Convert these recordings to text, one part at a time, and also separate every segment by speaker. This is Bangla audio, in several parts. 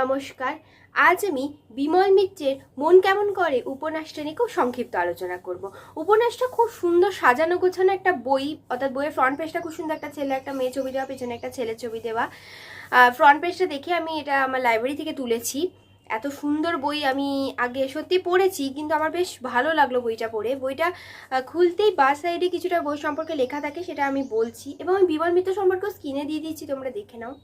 Speaker 1: নমস্কার। আজ আমি বিমল মিত্রের মন কেমন করে উপন্যাসটা নিয়ে খুব সংক্ষিপ্ত আলোচনা করব। উপন্যাসটা খুব সুন্দর সাজানো গোছানো একটা বই, অর্থাৎ বইয়ের ফ্রন্ট পেজটা খুব সুন্দর একটা ছেলে, একটা মেয়ে ছবি দেওয়া, পেছনে একটা ছেলের ছবি দেওয়া। ফ্রন্ট পেজটা দেখে আমি এটা আমার লাইব্রেরি থেকে তুলেছি। এত সুন্দর বই আমি আগে সত্যি পড়েছি, কিন্তু আমার বেশ ভালো লাগল বইটা পড়ে। বইটা খুলতেই বা সাইডে কিছুটা বই সম্পর্কে লেখা থাকে সেটা আমি বলছি। এবং আমি বিমল মিত্র সম্পর্কেও স্ক্রিনে দিয়ে দিচ্ছি তোমরা দেখে নাও।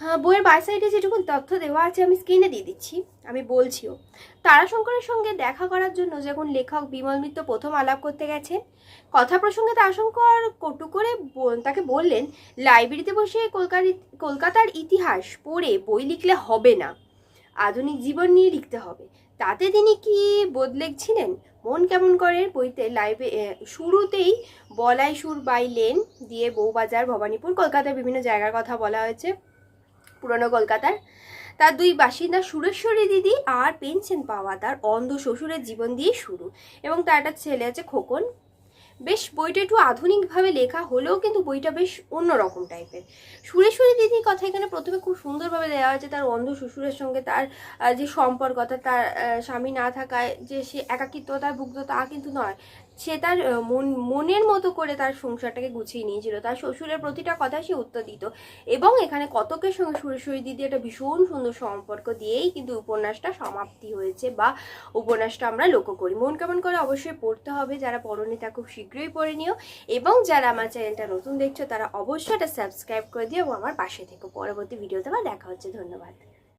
Speaker 1: বইয়ের বাই সাইডে যেটুকু তথ্য দেওয়া আছে আমি স্ক্রিনে দিয়ে দিচ্ছি, আমি বলছিও। তারাশঙ্করের সঙ্গে দেখা করার জন্য যখন লেখক বিমল মিত্র প্রথম আলাপ করতে গেছেন কথা প্রসঙ্গে তারাশঙ্কর কটু করে তাকে বললেন, লাইব্রেরিতে বসে কলকারি, কলকাতার ইতিহাস পড়ে বই লিখলে হবে না। আধুনিক জীবন নিয়ে লিখতে হবে। তাতে তিনি কি বদলেছিলেন মন কেমন করে? বইতে লাইব্রে শুরুতেই বলাই সুর বাই লেন দিয়ে বউবাজার ভবানীপুর, কলকাতার বিভিন্ন জায়গার কথা বলা হয়েছে। পুরনো কলকাতার। তার দুই বাসিন্দা সুরেশ্বরী দিদি আর পেনশন পাওয়া তার অন্ধ শ্বশুরের জীবন দিয়ে শুরু এবং তার একটা ছেলে আছে খোকন। বেশ বইটা একটু আধুনিকভাবে লেখা হলেও কিন্তু বইটা বেশ অন্যরকম টাইপের। সুরেশ্বরী দিদির কথা এখানে প্রথমে খুব সুন্দরভাবে দেওয়া হয়েছে তার অন্ধ শ্বশুরের সঙ্গে তার যে সম্পর্ক তার স্বামী না থাকায় যে সে একাকিত্বতায় ভুগত তা কিন্তু নয়। সে তার মন, মনের মতো করে তার সংসারটাকে গুছিয়ে নিয়েছিল। তার শ্বশুরের প্রতিটা কথা সে উত্তর দিত এবং এখানে কতকের সঙ্গে সুরেশ্বরী দিদি একটা ভীষণ সুন্দর সম্পর্ক দিয়েই কিন্তু উপন্যাসটা সমাপ্তি হয়েছে বা উপন্যাসটা আমরা লক্ষ্য করি। মন কেমন করে অবশ্যই পড়তে হবে। যারা পড়নি তা খুব শীঘ্রই পড়ে নিও। এবং যারা আমার চ্যানেলটা নতুন দেখছ, তারা অবশ্যই এটা সাবস্ক্রাইব করে দিও এবং আমার পাশে থেকে। পরবর্তী ভিডিওতে আবার দেখা হচ্ছে। ধন্যবাদ।